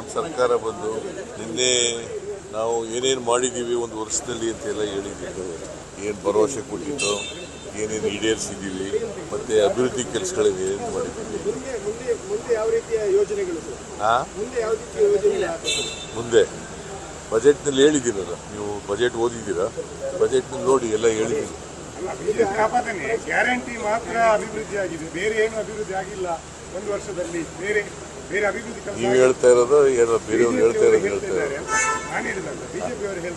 ನಮ್ಮ ಸರ್ಕಾರ ಬಂದು ನಿನ್ನೆ ನಾವು ಏನೇನು ಮಾಡಿದ್ದೀವಿ ಒಂದು ವರ್ಷದಲ್ಲಿ ಅಂತೆಲ್ಲ ಹೇಳಿದ್ದೀವಿ ಏನು ಭರವಸೆ ಕೊಟ್ಟಿದ್ದು ಏನೇನು ಈಡೇರಿಸಿದ್ದೀವಿ ಮತ್ತು ಅಭಿವೃದ್ಧಿ ಕೆಲಸಗಳಿಗೆ ಏನು ಮಾಡಿದ್ದೀವಿ ಮುಂದೆ ಮುಂದೆ. ಬಜೆಟ್ನಲ್ಲಿ ಹೇಳಿದ್ದೀರಲ್ಲ ನೀವು ಬಜೆಟ್ ಓದಿದ್ದೀರಾ? ಬಜೆಟ್ನಲ್ಲಿ ನೋಡಿ ಎಲ್ಲ ಹೇಳಿದ್ದೀರಿ ಗ್ಯಾರಂಟಿ ಮಾತ್ರ ಅಭಿವೃದ್ಧಿ ಆಗಿದೆ ಬೇರೆ ಏನು ಅಭಿವೃದ್ಧಿ ಆಗಿಲ್ಲ ಒಂದು ವರ್ಷದಲ್ಲಿ. ಬೇರೆ ನೀವು ಹೇಳ್ತಾ ಇರೋದು ಏನೋ ಬೇರೆಯವ್ರು ಹೇಳ್ತಾ ಇರೋದು ಹೇಳ್ತಾ ಇರೋದು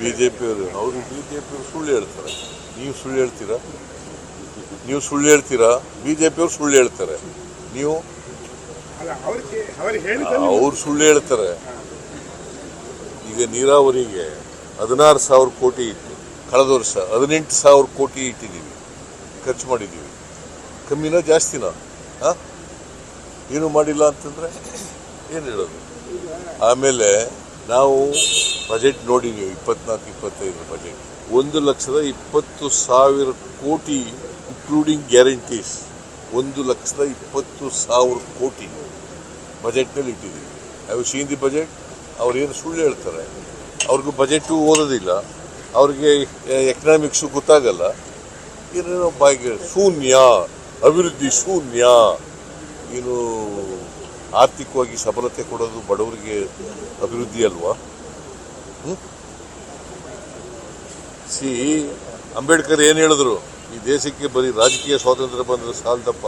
ಬಿ ಜೆ ಪಿಯವರು ಅವರು ಬಿ ಜೆ ಪಿಯವರು ಸುಳ್ಳು ಹೇಳ್ತಾರೆ. ನೀವು ಸುಳ್ಳು ಹೇಳ್ತೀರಾ? ನೀವು ಸುಳ್ಳು ಹೇಳ್ತೀರಾ? ಬಿ ಜೆ ಪಿಯವರು ಸುಳ್ಳು ಹೇಳ್ತಾರೆ. ನೀವು ಅವ್ರು ಸುಳ್ಳು ಹೇಳ್ತಾರೆ. ಈಗ ನೀರಾವರಿಗೆ ಹದಿನಾರು ಸಾವಿರ ಕೋಟಿ ಇತ್ತು. ಕಳೆದ ವರ್ಷ ಹದಿನೆಂಟು ಸಾವಿರ ಕೋಟಿ ಇಟ್ಟಿದ್ದೀವಿ. ಖರ್ಚು ಮಾಡಿದ್ದೀವಿ. ಕಮ್ಮಿನೋ ಜಾಸ್ತಿನೋ ಹಾಂ? ಏನು ಮಾಡಿಲ್ಲ ಅಂತಂದರೆ ಏನು ಹೇಳೋದು? ಆಮೇಲೆ ನಾವು ಬಜೆಟ್ ನೋಡಿ ನೀವು, ಇಪ್ಪತ್ನಾಲ್ಕು, ಇಪ್ಪತ್ತೈದು ಬಜೆಟ್ ಒಂದು ಲಕ್ಷದ ಇಪ್ಪತ್ತು ಸಾವಿರ ಕೋಟಿ ಇನ್ಕ್ಲೂಡಿಂಗ್ ಗ್ಯಾರಂಟೀಸ್ ಒಂದು ಲಕ್ಷದ ಇಪ್ಪತ್ತು ಸಾವಿರ ಕೋಟಿ ಬಜೆಟ್ನಲ್ಲಿ ಇಟ್ಟಿದ್ದೀವಿ. ಐ ಸೀನ್ ದಿ ಬಜೆಟ್ ಅವ್ರೇನು ಸುಳ್ಳು ಹೇಳ್ತಾರೆ? ಅವ್ರಿಗೂ ಬಜೆಟು ಓದೋದಿಲ್ಲ. ಅವ್ರಿಗೆ ಎಕನಾಮಿಕ್ಸು ಗೊತ್ತಾಗಲ್ಲ. ಏನೇನೋ ಬಾಯಿಗೆ ಶೂನ್ಯ, ಅಭಿವೃದ್ಧಿ ಶೂನ್ಯ. ಏನು ಆರ್ಥಿಕವಾಗಿ ಸಬಲತೆ ಕೊಡೋದು ಬಡವರಿಗೆ ಅಭಿವೃದ್ಧಿ ಅಲ್ವಾ ಸಿ ಅಂಬೇಡ್ಕರ್ ಏನು ಹೇಳಿದ್ರು ಈ ದೇಶಕ್ಕೆ ಬರೀ ರಾಜಕೀಯ ಸ್ವಾತಂತ್ರ್ಯ ಬಂದರೆ ಸಾಲದಪ್ಪ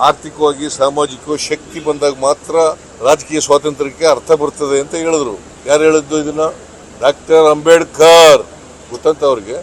ಆರ್ಥಿಕವಾಗಿ ಸಾಮಾಜಿಕ ಶಕ್ತಿ ಬಂದಾಗ ಮಾತ್ರ ರಾಜಕೀಯ ಸ್ವಾತಂತ್ರ್ಯಕ್ಕೆ ಅರ್ಥ ಬರ್ತದೆ ಅಂತ ಹೇಳಿದ್ರು ಯಾರು ಹೇಳಿದ್ದು ಇದನ್ನ ಡಾಕ್ಟರ್ ಅಂಬೇಡ್ಕರ್ ಗೊತ್ತಂತ ಅವ್ರಿಗೆ